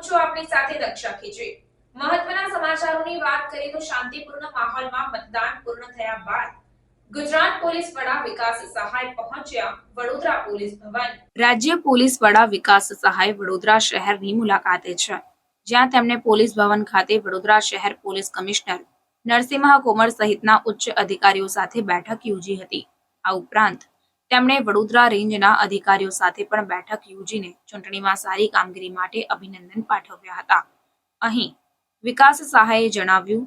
હું છું સાથે રક્ષા ખીચડી મહત્વના સમાચારોની વાત કરીએ તો શાંતિપૂર્ણ માહોલમાં મતદાન પૂર્ણ થયા બાદ ગુજરાત પોલીસ વડા વિકાસ સહાય વડોદરા શહેરની મુલાકાતે છે. જ્યાં તેમણે પોલીસ ભવન ખાતે વડોદરા શહેર પોલીસ કમિશનર નરસિંહ કોમર સહિતના ઉચ્ચ અધિકારીઓ સાથે બેઠક યોજી હતી. આ ઉપરાંત તેમણે વડોદરા રેન્જના અધિકારીઓ સાથે પણ બેઠક યોજીને ચૂંટણીમાં સારી કામગીરી માટે અભિનંદન પાઠવ્યા હતા. અહીં વિકાસ સહાયે જણાવ્યું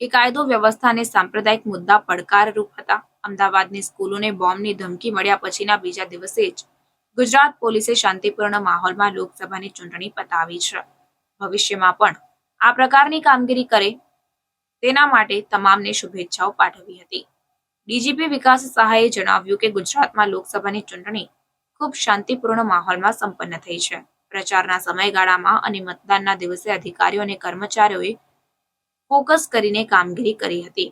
કે કાયદો વ્યવસ્થાને સાંપ્રદાયિક મુદ્દા પડકારરૂપ હતા. અમદાવાદની સ્કૂલોને બોમ્બની ધમકી મળ્યા પછીના બીજા દિવસે જ ગુજરાત પોલીસે શાંતિપૂર્ણ માહોલમાં લોકસભાની ચૂંટણી પતાવી છે. ભવિષ્યમાં પણ આ પ્રકારની કામગીરી કરે તેના માટે તમામને શુભેચ્છાઓ પાઠવી હતી. ડીજીપી વિકાસ સહાયે જણાવ્યું કે ગુજરાતમાં લોકસભાની ચૂંટણી ખૂબ શાંતિપૂર્ણ માહોલમાં સંપન્ન થઈ છે. પ્રચારના સમયગાળામાં અને મતદાનના દિવસે અધિકારીઓ અને કર્મચારીઓએ ફોકસ કરીને કામગીરી કરી હતી.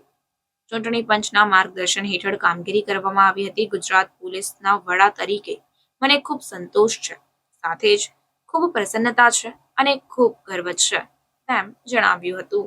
ચૂંટણી પંચના માર્ગદર્શન હેઠળ કામગીરી કરવામાં આવી હતી. ગુજરાત પોલીસના વડા તરીકે મને ખૂબ સંતોષ છે. સાથે જ ખૂબ પ્રસન્નતા છે અને ખૂબ ગર્વ છે, તેમ જણાવ્યું હતું.